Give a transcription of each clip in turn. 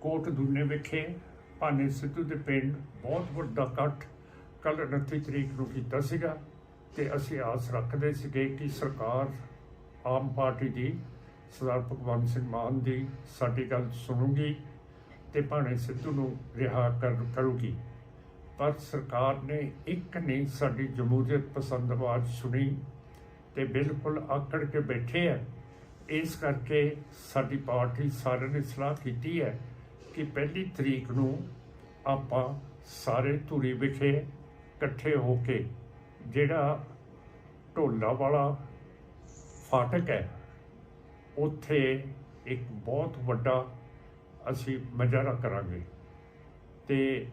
ਕੋਟ ਦੁੰਨੇ ਵਿਖੇ ਭਾਨੇ ਸਿੱਧੂ ਦੇ ਪਿੰਡ ਬਹੁਤ ਵੱਡਾ ਇਕੱਠ ਕੱਲ 29 ਤਰੀਕ ਨੂੰ ਕੀਤਾ ਸੀਗਾ ਤੇ ਅਸੀਂ ਆਸ ਰੱਖਦੇ ਸੀਗੇ ਕਿ ਸਰਕਾਰ ਆਮ ਪਾਰਟੀ ਦੀ ਸਰਦਾਰ ਭਗਵੰਤ ਸਿੰਘ ਮਾਨ ਦੀ ਸਾਡੀ ਗੱਲ ਸੁਣੂਗੀ ਤੇ ਭਾਣੇ ਸਿੱਧੂ ਨੂੰ ਰਿਹਾ ਕਰ, ਕਰੂਗੀ। ਪਰ ਸਰਕਾਰ ਨੇ ਇੱਕ ਨਹੀਂ, ਸਾਡੀ ਜਮਹੂਰੀਅਤ ਪਸੰਦ ਆਵਾਜ਼ ਸੁਣੀ ਤੇ ਬਿਲਕੁਲ ਆਕੜ ਕੇ ਬੈਠੇ ਆ। ਇਸ ਕਰਕੇ ਸਾਡੀ ਪਾਰਟੀ ਸਾਰਿਆਂ ਨੇ ਸਲਾਹ ਕੀਤੀ ਹੈ ਕਿ ਪਹਿਲੀ ਤਰੀਕ ਨੂੰ ਆਪਾਂ ਸਾਰੇ ਧੂਰੀ ਵਿਖੇ ਇਕੱਠੇ ਹੋ ਕੇ ਜਿਹੜਾ ਢੋਲਾ ਵਾਲਾ ਫਾਟਕ ਹੈ, ਉੱਥੇ ਇੱਕ ਬਹੁਤ ਵੱਡਾ ਅਸੀਂ ਮਜਾਰਾ ਕਰਾਂਗੇ। ਤੇ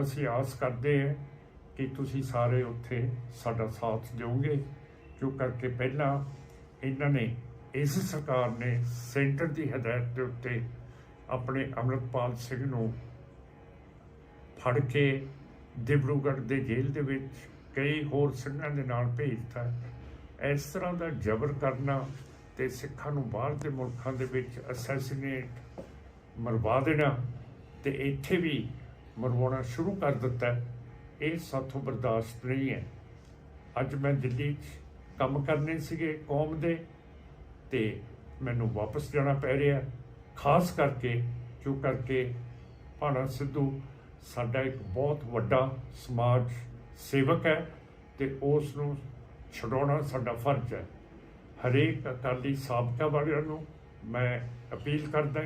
ਅਸੀਂ ਆਸ ਕਰਦੇ ਹਾਂ ਕਿ ਤੁਸੀਂ ਸਾਰੇ ਉੱਥੇ ਸਾਡਾ ਸਾਥ ਦਿਓਗੇ ਕਿਉਂ ਕਰਕੇ ਪਹਿਲਾਂ ਇਹਨਾਂ ਨੇ ਇਸ ਸਰਕਾਰ ਨੇ ਸੈਂਟਰ ਦੀ ਹਦਾਇਤ ਦੇ ਉੱਤੇ ਆਪਣੇ ਅੰਮ੍ਰਿਤਪਾਲ ਸਿੰਘ ਨੂੰ ਫੜ ਕੇ ਦਿਬਰੂਗੜ੍ਹ ਦੇ ਜੇਲ੍ਹ ਦੇ ਵਿੱਚ ਕਈ ਹੋਰ ਸਿੰਘਾਂ ਦੇ ਨਾਲ ਭੇਜਤਾ ਇਸ ਤਰ੍ਹਾਂ ਦਾ ਜ਼ਬਰ ਕਰਨਾ ਤੇ ਸਿੱਖਾਂ ਨੂੰ ਬਾਹਰ ਦੇ ਮੁਲਕਾਂ ਦੇ ਵਿੱਚ ਅਸੈਸੀਨੇਟ ਮਰਵਾ ਦੇਣਾ ਤੇ ਇੱਥੇ ਵੀ ਮਰਵਾਉਣਾ ਸ਼ੁਰੂ ਕਰ ਦਿੱਤਾ, ਇਹ ਸਾਥੋਂ ਬਰਦਾਸ਼ਤ ਨਹੀਂ ਹੈ। ਅੱਜ ਮੈਂ ਦਿੱਲੀ 'ਚ ਕੰਮ ਕਰਨੇ ਸੀਗੇ ਕੌਮ ਦੇ ਤੇ ਮੈਨੂੰ ਵਾਪਸ ਜਾਣਾ ਪੈ ਰਿਹਾ ਖਾਸ ਕਰਕੇ, ਜੋ ਕਰਕੇ ਭਾਣਾ ਸਿੱਧੂ ਸਾਡਾ ਇੱਕ ਬਹੁਤ ਵੱਡਾ ਸਮਾਜ ਸੇਵਕ ਹੈ ਤੇ ਉਸ ਨੂੰ ਛਡਾਉਣਾ ਸਾਡਾ ਫਰਜ਼ ਹੈ। ਹਰੇਕ ਅਕਾਲੀ ਸਾਬਕਾ ਵਾਲਿਆਂ ਨੂੰ ਮੈਂ ਅਪੀਲ ਕਰਦਾ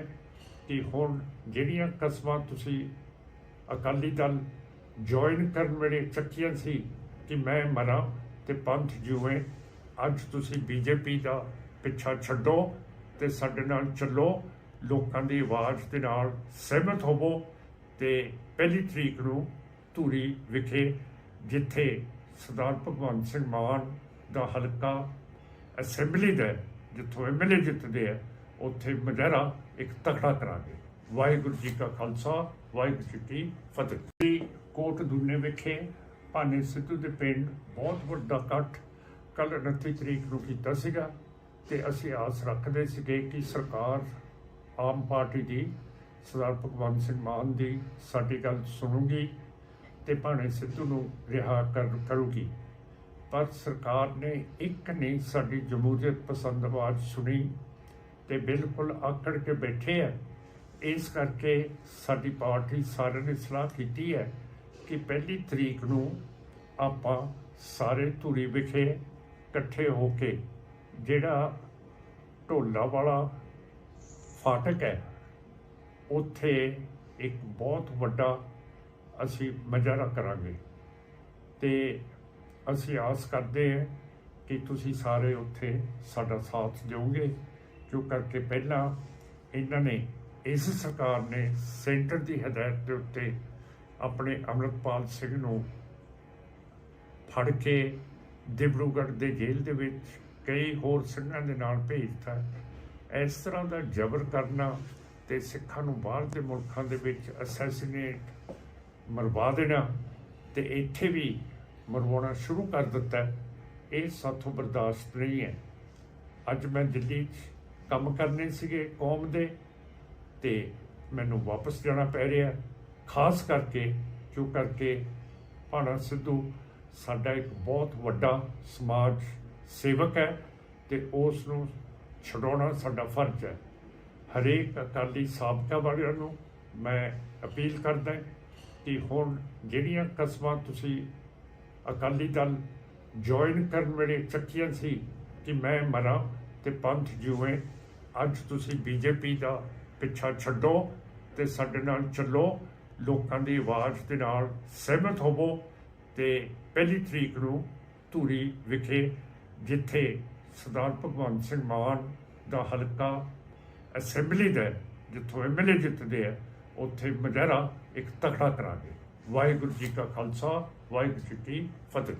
ਕਿ ਹੁਣ ਜਿਹੜੀਆਂ ਕਸਮਾਂ ਤੁਸੀਂ ਅਕਾਲੀ ਦਲ ਜੁਆਇਨ ਕਰਨ ਵੇਲੇ ਚੱਕੀਆਂ ਸੀ ਕਿ ਮੈਂ ਮਰਾਂ ਤੇ ਪੰਥ ਜੂਏ ਅੱਜ ਤੁਸੀਂ ਬੀਜੇਪੀ ਦਾ ਪਿੱਛਾ ਛੱਡੋ ਤੇ ਸਾਡੇ ਨਾਲ ਚੱਲੋ ਲੋਕਾਂ ਦੀ ਆਵਾਜ਼ ਦੇ ਨਾਲ ਸਹਿਮਤ ਹੋਵੋ ਤੇ ਪਹਿਲੀ ਤਰੀਕ ਨੂੰ ਧੂਰੀ ਵਿਖੇ ਜਿੱਥੇ ਸਰਦਾਰ ਭਗਵੰਤ ਸਿੰਘ ਮਾਨ ਦਾ ਹਲਕਾ ਅਸੈਂਬਲੀ ਦਾ ਹੈ, ਜਿੱਥੋਂ ਐਮਐਲਏ ਜਿੱਤਦੇ ਆ ਉੱਥੇ ਮਜਾਰਾ ਇੱਕ ਤਕੜਾ ਕਰਾਂਗੇ। ਵਾਹਿਗੁਰੂ ਜੀ ਕਾ ਖਾਲਸਾ ਵਾਹਿਗੁਰੂ ਜੀ ਕੀ ਫਤਿਹ। ਕੋਟ ਦੁੰਨੇ ਵਿਖੇ ਭਾਨੇ ਸਿੱਧੂ ਦੇ ਪਿੰਡ ਬਹੁਤ ਵੱਡਾ ਇਕੱਠ ਕੱਲ 29 ਤਰੀਕ ਨੂੰ ਕੀਤਾ ਸੀਗਾ। ਤੇ ਅਸੀਂ ਆਸ ਰੱਖਦੇ ਸੀਗੇ ਕਿ ਸਰਕਾਰ ਆਮ ਪਾਰਟੀ ਦੀ, ਸਰਦਾਰ ਭਗਵੰਤ ਸਿੰਘ ਮਾਨ ਦੀ ਸਾਡੀ ਗੱਲ ਸੁਣੂਗੀ ਤੇ ਭਾਣੇ ਸਿੱਧੂ ਨੂੰ ਰਿਹਾ ਕਰ, ਕਰੂਗੀ। ਪਰ ਸਰਕਾਰ ਨੇ ਇੱਕ ਨਹੀਂ ਸਾਡੀ ਜਮਹੂਰੀਅਤ ਪਸੰਦ ਆਵਾਜ਼ ਸੁਣੀ ਤੇ ਬਿਲਕੁਲ ਆਕੜ ਕੇ ਬੈਠੇ ਆ। ਇਸ ਕਰਕੇ ਸਾਡੀ ਪਾਰਟੀ ਸਾਰਿਆਂ ਨੇ ਸਲਾਹ ਕੀਤੀ ਹੈ ਕਿ ਪਹਿਲੀ ਤਰੀਕ ਨੂੰ ਆਪਾਂ ਸਾਰੇ ਧੂਰੀ ਵਿਖੇ ਇਕੱਠੇ ਹੋ ਕੇ ਜਿਹੜਾ ਢੋਲਾ ਵਾਲਾ ਫਾਟਕ ਹੈ, ਉੱਥੇ ਇੱਕ ਬਹੁਤ ਵੱਡਾ ਅਸੀਂ ਮਜਾਰਾ ਕਰਾਂਗੇ। ਤੇ ਅਸੀਂ ਆਸ ਕਰਦੇ ਹਾਂ ਕਿ ਤੁਸੀਂ ਸਾਰੇ ਉੱਥੇ ਸਾਡਾ ਸਾਥ ਦਿਓਗੇ। ਕਿਉਂ ਕਰਕੇ ਪਹਿਲਾਂ ਇਹਨਾਂ ਨੇ ਇਸ ਸਰਕਾਰ ਨੇ ਸੈਂਟਰ ਦੀ ਹਦਾਇਤ ਦੇ ਉੱਤੇ ਆਪਣੇ ਅੰਮ੍ਰਿਤਪਾਲ ਸਿੰਘ ਨੂੰ ਫੜ ਕੇ ਦਿਬਰੂਗੜ੍ਹ ਦੇ ਜੇਲ੍ਹ ਦੇ ਵਿੱਚ ਕਈ ਹੋਰ ਸਿੰਘਾਂ ਦੇ ਨਾਲ ਭੇਜਤਾ ਇਸ ਤਰ੍ਹਾਂ ਦਾ ਜ਼ਬਰ ਕਰਨਾ ਤੇ ਸਿੱਖਾਂ ਨੂੰ ਬਾਹਰ ਦੇ ਮੁਲਕਾਂ ਦੇ ਵਿੱਚ ਅਸੈਸੀਨੇਟ ਮਰਵਾ ਦੇਣਾ ਤੇ ਇੱਥੇ ਵੀ ਮਰਵਾਉਣਾ ਸ਼ੁਰੂ ਕਰ ਦਿੱਤਾ ਹੈ, ਇਹ ਸਾਥੋਂ ਬਰਦਾਸ਼ਤ ਨਹੀਂ ਹੈ। ਅੱਜ ਮੈਂ ਦਿੱਲੀ 'ਚ ਕੰਮ ਕਰਨੇ ਸੀਗੇ ਕੌਮ ਦੇ ਤੇ ਮੈਨੂੰ ਵਾਪਸ ਜਾਣਾ ਪੈ ਰਿਹਾ ਖਾਸ ਕਰਕੇ ਕਿਉਂ ਕਰਕੇ ਭਾਣਾ ਸਿੱਧੂ ਸਾਡਾ ਇੱਕ ਬਹੁਤ ਵੱਡਾ ਸਮਾਜ ਸੇਵਕ ਹੈ ਤੇ ਉਸ ਨੂੰ ਛਡਾਉਣਾ ਸਾਡਾ ਫਰਜ਼ ਹੈ। ਹਰੇਕ ਅਕਾਲੀ ਸਾਬਕਾ ਵਾਲਿਆਂ ਨੂੰ ਮੈਂ ਅਪੀਲ ਕਰਦਾ ਕਿ ਹੁਣ ਜਿਹੜੀਆਂ ਕਸਮਾਂ ਤੁਸੀਂ ਅਕਾਲੀ ਦਲ ਜੁਆਇਨ ਕਰਨ ਵੇਲੇ ਚੱਕੀਆਂ ਸੀ ਕਿ ਮੈਂ ਮਰਾਂ ਤੇ ਪੰਥ ਜੂਏ ਅੱਜ ਤੁਸੀਂ ਬੀਜੇਪੀ ਦਾ ਪਿੱਛਾ ਛੱਡੋ ਤੇ ਸਾਡੇ ਨਾਲ ਚੱਲੋ, ਲੋਕਾਂ ਦੀ ਆਵਾਜ਼ ਦੇ ਨਾਲ ਸਹਿਮਤ ਹੋਵੋ ਤੇ ਪਹਿਲੀ ਤਰੀਕ ਨੂੰ ਧੂਰੀ ਵਿਖੇ ਜਿੱਥੇ ਸਰਦਾਰ ਭਗਵੰਤ ਸਿੰਘ ਮਾਨ ਦਾ ਹਲਕਾ ਅਸੈਂਬਲੀ ਦਾ ਹੈ, ਜਿੱਥੋਂ ਐਮਐਲਏ ਜਿੱਤਦੇ ਆ ਉੱਥੇ ਮਜਾਰਾ ਇੱਕ ਤਕੜਾ ਕਰਾਂਗੇ। ਵਾਹਿਗੁਰੂ ਜੀ ਕਾ ਖਾਲਸਾ ਵਾਹਿਗੁਰੂ ਜੀ ਕੀ ਫਤਿਹ।